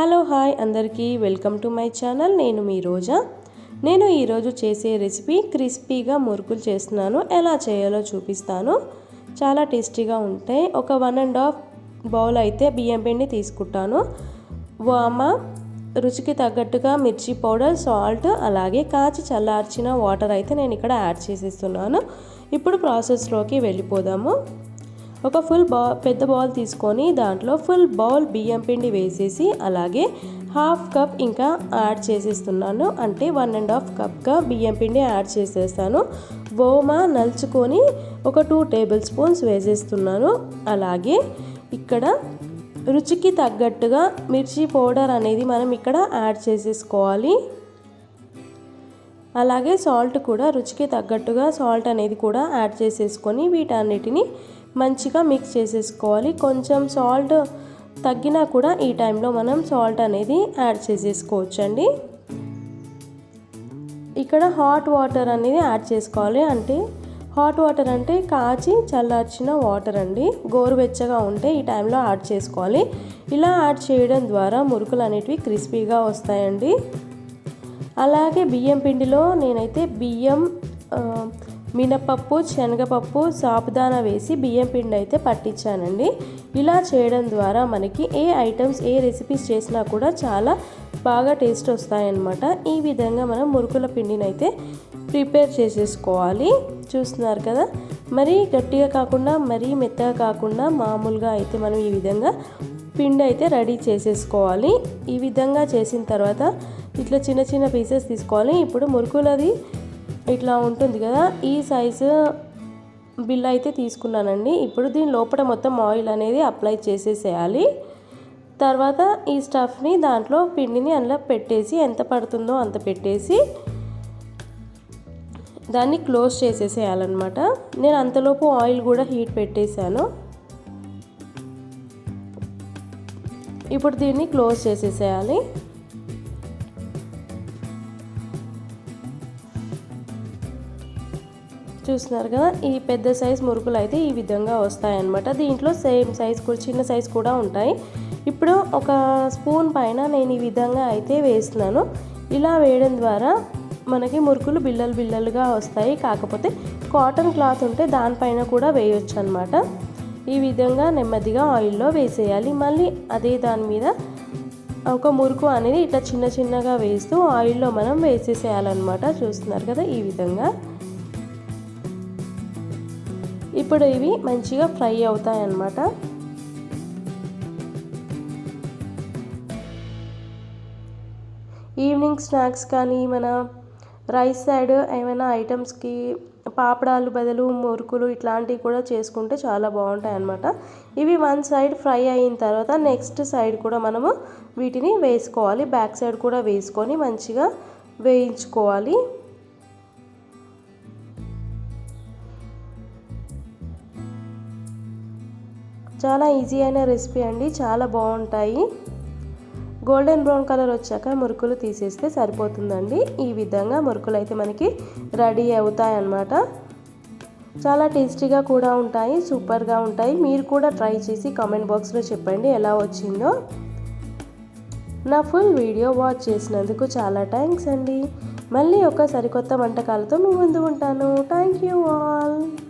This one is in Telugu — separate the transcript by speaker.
Speaker 1: హలో హాయ్ అందరికీ వెల్కమ్ టు మై ఛానల్. నేను మీ రోజా. నేను ఈరోజు చేసే రెసిపీ క్రిస్పీగా మురుకులు చేస్తున్నాను. ఎలా చేయాలో చూపిస్తాను. చాలా టేస్టీగా ఉంటాయి ఒక వన్ అండ్ హాఫ్ బౌల్ అయితే బియ్యం పిండి తీసుకుంటాను. వామ రుచికి తగ్గట్టుగా మిర్చి పౌడర్ సాల్ట్ అలాగే కాచి చల్లార్చిన వాటర్ అయితే నేను ఇక్కడ యాడ్ చేసేస్తున్నాను. ఇప్పుడు ప్రాసెస్లోకి వెళ్ళిపోదాము. ఒక ఫుల్ బా పెద్ద బౌల్ తీసుకొని దాంట్లో ఫుల్ బౌల్ బియ్యం పిండి వేసేసి అలాగే హాఫ్ కప్ ఇంకా యాడ్ చేసేస్తున్నాను. అంటే వన్ అండ్ హాఫ్ కప్గా బియ్యం పిండి యాడ్ చేసేస్తాను. ఓమా నలుచుకొని ఒక టూ టేబుల్ స్పూన్స్ వేసేస్తున్నాను. అలాగే ఇక్కడ రుచికి తగ్గట్టుగా మిర్చి పౌడర్ అనేది మనం ఇక్కడ యాడ్ చేసేసుకోవాలి. అలాగే సాల్ట్ కూడా రుచికి తగ్గట్టుగా సాల్ట్ అనేది కూడా యాడ్ చేసేసుకొని వీటన్నిటిని మంచిగా మిక్స్ చేసేసుకోవాలి. కొంచెం సాల్ట్ తగ్గినా కూడా ఈ టైంలో మనం సాల్ట్ అనేది యాడ్ చేసేసుకోవచ్చండి. ఇక్కడ హాట్ వాటర్ అనేది యాడ్ చేసుకోవాలి. అంటే హాట్ వాటర్ అంటే కాచి చల్లార్చిన వాటర్ అండి. గోరువెచ్చగా ఉంటే ఈ టైంలో యాడ్ చేసుకోవాలి. ఇలా యాడ్ చేయడం ద్వారా మురుకులు అనేటివి క్రిస్పీగా వస్తాయండి. అలాగే బియ్యం పిండిలో నేనైతే బియ్యం మినపప్పు శనగపప్పు సాబుదానా వేసి బియ్యం పిండి అయితే పట్టించానండి. ఇలా చేయడం ద్వారా మనకి ఏ ఐటమ్స్ ఏ రెసిపీస్ చేసినా కూడా చాలా బాగా టేస్ట్ వస్తాయన్నమాట. ఈ విధంగా మనం మురుకుల పిండిని అయితే ప్రిపేర్ చేసేసుకోవాలి. చూస్తున్నారు కదా? మరీ గట్టిగా కాకుండా మరీ మెత్తగా కాకుండా మామూలుగా అయితే మనం ఈ విధంగా పిండి అయితే రెడీ చేసేసుకోవాలి. ఈ విధంగా చేసిన తర్వాత ఇట్లా చిన్న చిన్న పీసెస్ తీసుకోవాలి. ఇప్పుడు మురుకులది ఇట్లా ఉంటుంది కదా ఈ సైజు బిల్ అయితే తీసుకున్నానండి. ఇప్పుడు దీని లోపల మొత్తం ఆయిల్ అనేది అప్లై చేసేసేయాలి. తర్వాత ఈ స్టఫ్ని దాంట్లో పిండిని అందులో పెట్టేసి ఎంత పడుతుందో అంత పెట్టేసి దాన్ని క్లోజ్ చేసేసేయాలన్నమాట. నేను అంతలోపు ఆయిల్ కూడా హీట్ పెట్టేశాను. ఇప్పుడు దీన్ని క్లోజ్ చేసేసేయాలి. చూస్తున్నారు కదా ఈ పెద్ద సైజ్ మురుకులు అయితే ఈ విధంగా వస్తాయన్నమాట. దీంట్లో సేమ్ సైజ్ కూడా చిన్న సైజ్ కూడా ఉంటాయి. ఇప్పుడు ఒక స్పూన్ పైన నేను ఈ విధంగా అయితే వేస్తున్నాను. ఇలా వేయడం ద్వారా మనకి మురుకులు బిల్లలు బిల్లలుగా వస్తాయి. కాకపోతే కాటన్ క్లాత్ ఉంటే దానిపైన కూడా వేయొచ్చు అనమాట ఈ విధంగా నెమ్మదిగా ఆయిల్లో వేసేయాలి. మళ్ళీ అదే దాని మీద ఒక మురుకు అనేది ఇట్లా చిన్న చిన్నగా వేస్తూ ఆయిల్లో మనం వేసేసేయాలన్నమాట. చూస్తున్నారు కదా ఈ విధంగా. ఇప్పుడు ఇవి మంచిగా ఫ్రై అవుతాయి అన్నమాట ఈవినింగ్ స్నాక్స్ కానీ మన రైస్ సైడ్ ఏమైనా ఐటమ్స్కి పాపడాలు బదులు మురుకులు ఇట్లాంటివి కూడా చేసుకుంటే చాలా బాగుంటాయి అన్నమాట ఇవి వన్ సైడ్ ఫ్రై అయిన తర్వాత నెక్స్ట్ సైడ్ కూడా మనము వీటిని వేసుకోవాలి. బ్యాక్ సైడ్ కూడా వేసుకొని మంచిగా వేయించుకోవాలి. చాలా ఈజీ అయిన రెసిపీ అండి. చాలా బాగుంటాయి. గోల్డెన్ బ్రౌన్ కలర్ వచ్చాక మురుకులు తీసేస్తే సరిపోతుందండి. ఈ విధంగా మురుకులు అయితే మనకి రెడీ అవుతాయి అన్నమాట చాలా టేస్టీగా కూడా ఉంటాయి సూపర్గా ఉంటాయి. మీరు కూడా ట్రై చేసి కామెంట్ బాక్స్లో చెప్పండి ఎలా వచ్చిందో. నా ఫుల్ వీడియో వాచ్ చేసినందుకు చాలా థ్యాంక్స్ అండి. మళ్ళీ ఒక సరికొత్త వంటకాలతో మీ ముందు ఉంటాను. Thank you all